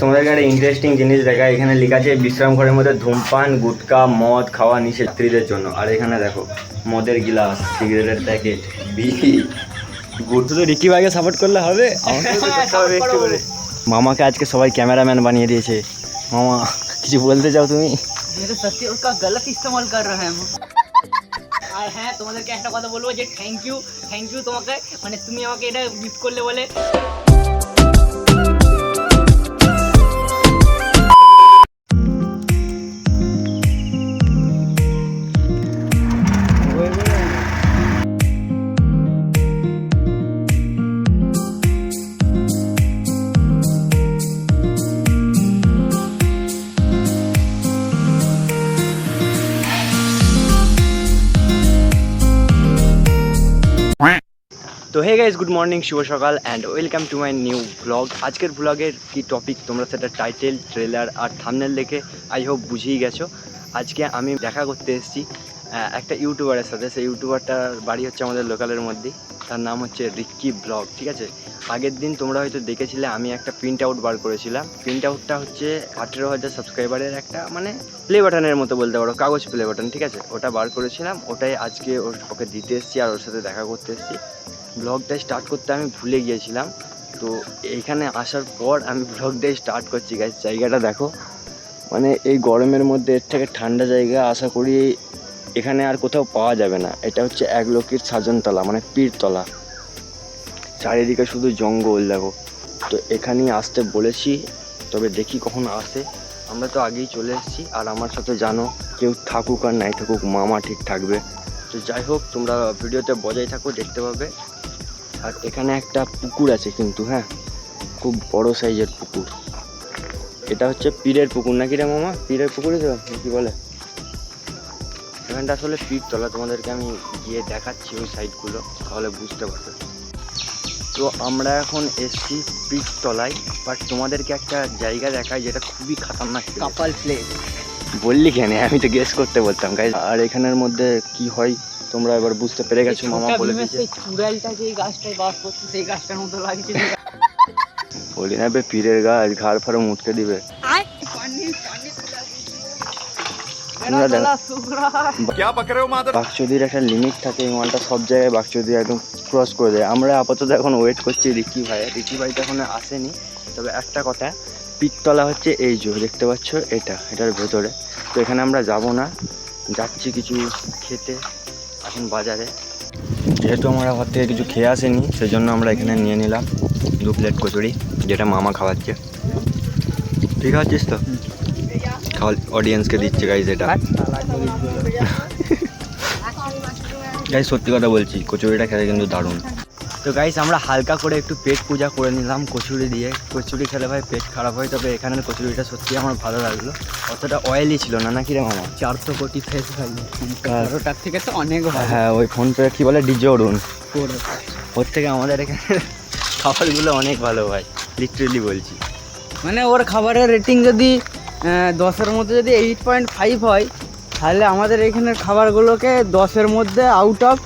তোমাদেরকে একটা ইন্টারেস্টিং জিনিস দেখা এখানে লেখা আছে বিশ্রাম ঘরের মধ্যে ধূমপান গুটকা মদ খাওয়া নিষেধ জন্য। আর এখানে দেখো মদের গিলাস সিগারেটের প্যাকেট বিড়ি। গুড তো রিকি ভাইকে সাপোর্ট করলে হবে। একটু করে। মামাকে আজকে সবাই ক্যামেরাম্যান বানিয়ে দিয়েছে। মামা কিছু বলতে চাও তুমি? হ্যাঁ আর হ্যাঁ তোমাদেরকে একটা কথা বলব যে থ্যাংক ইউ থ্যাংক ইউ তোমাকে। মানে তুমি আমাকে এটা গিফট করলে বলে। তো হে গাইজ গুড মর্নিং শুভ সকাল and welcome to my new blog আজকের ব্লগের কি টপিক তোমরা সেটা টাইটেল ট্রেলার আর থামনেল দেখে আই হোপ বুঝেই গেছো। আজকে আমি দেখা করতে এসেছি একটা ইউটিউবারের সাথে। সেই ইউটিউবারটার বাড়ি হচ্ছে আমাদের লোকালের মধ্যেই। তার নাম হচ্ছে রিক্কি ব্লগ, ঠিক আছে? আগের দিন তোমরা হয়তো দেখেছিলে, আমি একটা প্রিন্ট আউট বার করেছিলাম। প্রিন্ট আউটটা হচ্ছে আঠেরো হাজার সাবস্ক্রাইবারের একটা মানে প্লে বাটনের মতো বলতে পারো, কাগজ প্লে বাটন ঠিক আছে? ওটা বার করেছিলাম, ওটাই আজকে ওর- ওকে দিতে এসেছি, আর ওর সাথে দেখা করতে এসেছি। ব্লগটা স্টার্ট করতে আমি ভুলে গিয়েছিলাম। তো এখানে আসার পর আমি ব্লগটাই স্টার্ট করছি গাছ জায়গাটা দেখো। মানে এই গরমের মধ্যে এর থেকে ঠান্ডা জায়গা আশা করি এখানে আর কোথাও পাওয়া যাবে না। এটা হচ্ছে এক লোকের সাজনতলা মানে পীরতলা। চারিদিকে শুধু জঙ্গল, দেখো। তো এখানেই আসতে বলেছি, তবে দেখি কখন আসে। আমরা তো আগেই চলে এসেছি, আর আমার সাথে জানো, কেউ থাকুক আর নাই থাকুক, মামা ঠিক থাকবে। তো যাই হোক, তোমরা ভিডিওতে বজায় থাকো, দেখতে পাবে। আর এখানে একটা পুকুর আছে কিন্তু হ্যাঁ? খুব বড় সাইজের পুকুর। এটা হচ্ছে পীরের পুকুর নাকি রে মামা? পীরের পুকুরই তো কি বলে? এখানটা আসলে পীরতলা তোমাদেরকে আমি গিয়ে দেখাচ্ছি ওই সাইডগুলো তাহলে বুঝতে পারবে। তো আমরা এখন এসছি পীরতলায় বাট তোমাদেরকে একটা জায়গা দেখাই যেটা খুবই খাতারনাক। কাপাল প্লেট বললি কেন? আমি তো গেস করতে বলতাম গাইজ আর এখানের মধ্যে কি হয়? তোমরা এবার বুঝতে পেরে গেছো মামা বলে দিয়েছে। চুড়ালটা যে গাছটায় বাস করছে সেই গাছটার মতো লাগছে। বলি না বে পীরের গাছ ঘাড় ফাড়ে মুটকে দিবে। বাকচুদির একটা লিমিট থাকে এই মালটা সব জায়গায় বাকচুদি একদম ক্রস করে দেয়। আমরা আপাতত এখন ওয়েট করছি রিকি ভাই। রিকি ভাই তো এখন আসেনি। তবে একটা কথা পিকতলা হচ্ছে এই জো দেখতে পাচ্ছ এটা এটার ভেতরে। তো এখানে আমরা যাব না। যাচ্ছি কিছু খেতে। এখন বাজারে। যেহেতু আমরা ঘর থেকে কিছু খেয়ে আসেনি সেজন্য আমরা এখানে নিয়ে নিলাম দু প্লেট কচুরি যেটা মামা খাওয়াচ্ছে। ঠিক আছিস তো? খাওয়া অডিয়েন্সকে দিচ্ছে গাইজ এটা। গাই সত্যি কথা বলছি কচুরিটা খেতে কিন্তু দারুণ। তো গাইস আমরা হালকা করে একটু পেট পূজা করে নিলাম কচুরি দিয়ে। কচুরি খেলে ভাই পেট খারাপ হয় তবে এখানের কচুরিটা সত্যি আমার ভালো লাগল। অতটা অয়েলি ছিল না নাকি রে মামা? চারশো কোটি ফেস ভ্যালু বারোটার থেকে তো অনেক ভালো। হ্যাঁ ওই ফোনপে কি বলে? ডিজে অরুণ করে। ওর থেকে আমাদের এখানে খাবারগুলো অনেক ভালো ভাই লিটারেলি বলছি। মানে ওর খাবারের রেটিং যদি দশের মধ্যে যদি এইট পয়েন্ট ফাইভ হয় তাহলে আমাদের এখানের খাবারগুলোকে দশের মধ্যে আউট অফ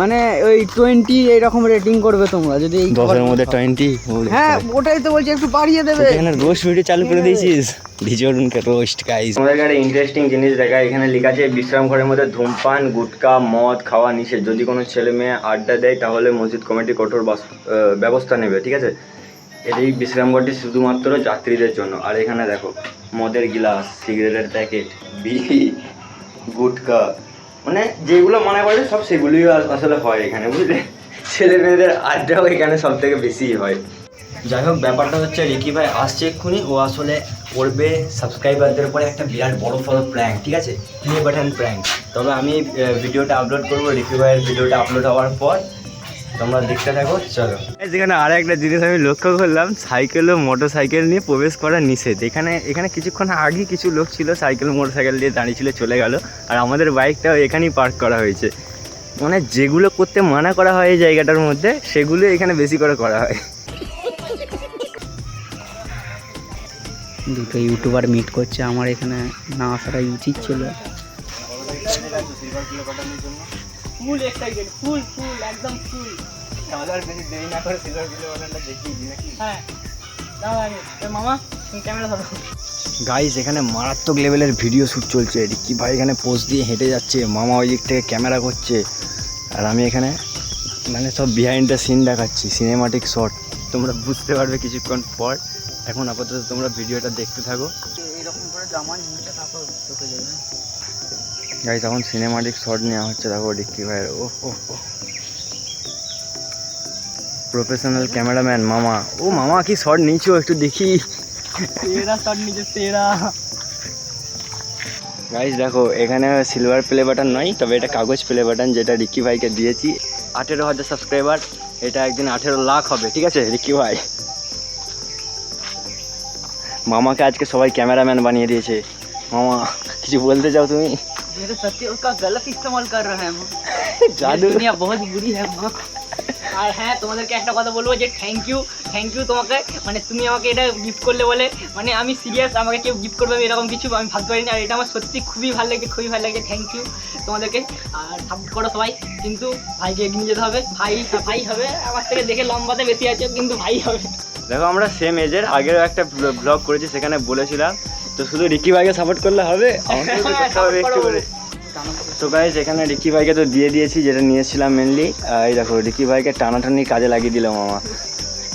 মানে ওই টোয়েন্টি এইরকম রেটিং করবে তোমরা যদি এই দশের মধ্যে টোয়েন্টি হ্যাঁ ওটাই তো বলছি একটু বাড়িয়ে দেবে। এখানে রোস্ট ভিডিও চালু করে দিয়েছিস? ডিজে রোস্ট গাইস আমাদের একটা ইন্টারেস্টিং জিনিস দেখা এখানে লেখা আছে বিশ্রাম ঘরের মধ্যে ধূমপান গুটকা মদ খাওয়া নিষেধ। যদি কোনো ছেলে মেয়ে আড্ডা দেয় তাহলে মসজিদ কমিটি কঠোর ব্যবস্থা নেবে ঠিক আছে? এই বিশ্রাম ঘরটি শুধুমাত্র যাত্রীদের জন্য। আর এখানে দেখো মদের গিলাস সিগারেটের প্যাকেট বিড়ি গুটকা। মানে যেগুলো মনে করে সব সেগুলোই আস- আসলে হয় এখানে, বুঝলে? ছেলে মেয়েদের আড্ডাও এখানে সব থেকে বেশি হয়। যাই হোক, ব্যাপারটা হচ্ছে রিকি ভাই আসছে এক্ষুনি, ও আসলে করবে সাবস্ক্রাইবারদের উপরে একটা বিরাট বড় বড় প্র্যাঙ্ক ঠিক আছে? প্লে বাটন প্র্যাঙ্ক তবে আমি ভিডিওটা আপলোড করব, রিকি ভাইয়ের ভিডিওটা আপলোড হওয়ার পর তোমরা দেখতে থাকো চলো। এখানে আর একটা জিনিস আমি লক্ষ্য করলাম সাইকেল ও মোটর সাইকেল নিয়ে প্রবেশ করা নিষেধ। এখানে এখানে কিছুক্ষণ আগে কিছু লোক ছিল সাইকেল মোটর সাইকেল দিয়ে দাঁড়িয়ে ছিল চলে গেল। আর আমাদের বাইকটাও এখানেই পার্ক করা হয়েছে। মানে যেগুলো করতে মানা করা হয় এই জায়গাটার মধ্যে সেগুলো এখানে বেশি করে করা হয়। দুটো ইউটিউবার মিট করছে আমার এখানে না আসাটাই উচিত ছিল। ফুল এক্সাইটেড ফুল ফুল একদম ফুল আমাদের বেশি দেরি না করে সিলভার বিলে বাটনটা দেখিয়ে দিই নাকি? হ্যাঁ দাও আগে। মামা ক্যামেরা ধরো। গাইস এখানে মারাত্মক লেভেলের ভিডিও শ্যুট চলছে। রিক্কি ভাই এখানে পোস্ট দিয়ে হেঁটে যাচ্ছে মামা ওই দিক থেকে ক্যামেরা করছে আর আমি এখানে মানে সব বিহাইন্ড দ্য সিন দেখাচ্ছি সিনেমাটিক শট তোমরা বুঝতে পারবে কিছুক্ষণ পর। এখন আপাতত তোমরা ভিডিওটা দেখতে থাকো। এরকম করে জামা নিতে তারপর চোখে যাবে। গাইস তখন সিনেমাটিক শট নেওয়া হচ্ছে। দেখো রিক্কি ভাইয়ের। ও ও প্রফেশনাল ক্যামেরাম্যান মামা। ও মামা কি শট নিয়েছো? একটু দেখি। শট গাইস দেখো এখানে সিলভার প্লে বাটন নয় তবে এটা কাগজ প্লে বাটন যেটা রিকি ভাইকে দিয়েছি। আঠেরো হাজার সাবস্ক্রাইবার এটা একদিন আঠেরো লাখ হবে ঠিক আছে রিকি ভাই? মামাকে আজকে সবাই ক্যামেরাম্যান বানিয়ে দিয়েছে। মামা কিছু বলতে চাও তুমি? ये तो सत्य उसका गलत इस्तेमाल कर रहे हैं वो জাদু ये दुनिया बहुत बुरी है মা আর হ্যাঁ তোমাদেরকে একটা কথা বলবো যে থ্যাংক ইউ থ্যাংক ইউ তোমাকে মানে তুমি আমাকে এটা গিফট করলে বলে মানে আমি সিরিয়াস আমাকে কেউ গিফট করবে আমি এরকম কিছু আমি ভাবতে পারিনি আর এটা আমার সত্যি খুবই ভালো লাগে খুবই ভালো লাগে থ্যাংক ইউ তোমাদেরকে আর সাপোর্ট করো সবাই কিন্তু ভাইকে এগিয়ে নিয়ে যেতে হবে ভাই ভাই হবে আমার থেকে দেখে লম্বাতে বেশি আছে কিন্তু ভাই হবে দেখো আমরা সেম এজের আগেও একটা ব্লগ করেছি সেখানে বলেছিলাম তো শুধু রিকি ভাইকে সাপোর্ট করলে হবে আমাকে তো করতে হবে একটু করে। তো গাইজ এখানে রিকি ভাইকে তো দিয়ে দিয়েছি যেটা নিয়েছিলাম মেনলি এই দেখো রিকি ভাইকে টানাটানি কাজে লাগিয়ে দিলাম মামা।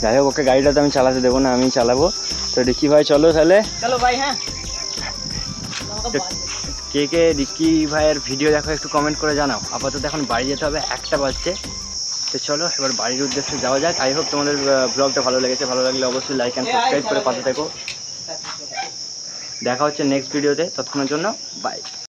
যাই হোক ওকে গাড়িটা তো আমি চালাতে দেবো না আমি চালাবো। তো রিকি ভাই চলো তাহলে। চলো ভাই হ্যাঁ। কে কে রিকি ভাইয়ের ভিডিও দেখো একটু কমেন্ট করে জানাও। আপাতত এখন বাড়ি যেতে হবে একটা বাজছে। তো চলো এবার বাড়ির উদ্দেশ্যে যাওয়া যাক। আই হোপ তোমাদের ব্লগটা ভালো লেগেছে। ভালো লাগলে অবশ্যই লাইক অ্যান্ড সাবস্ক্রাইব করে পাশে থেকো। দেখা হচ্ছে নেক্সট ভিডিওতে ততক্ষণের জন্য বাই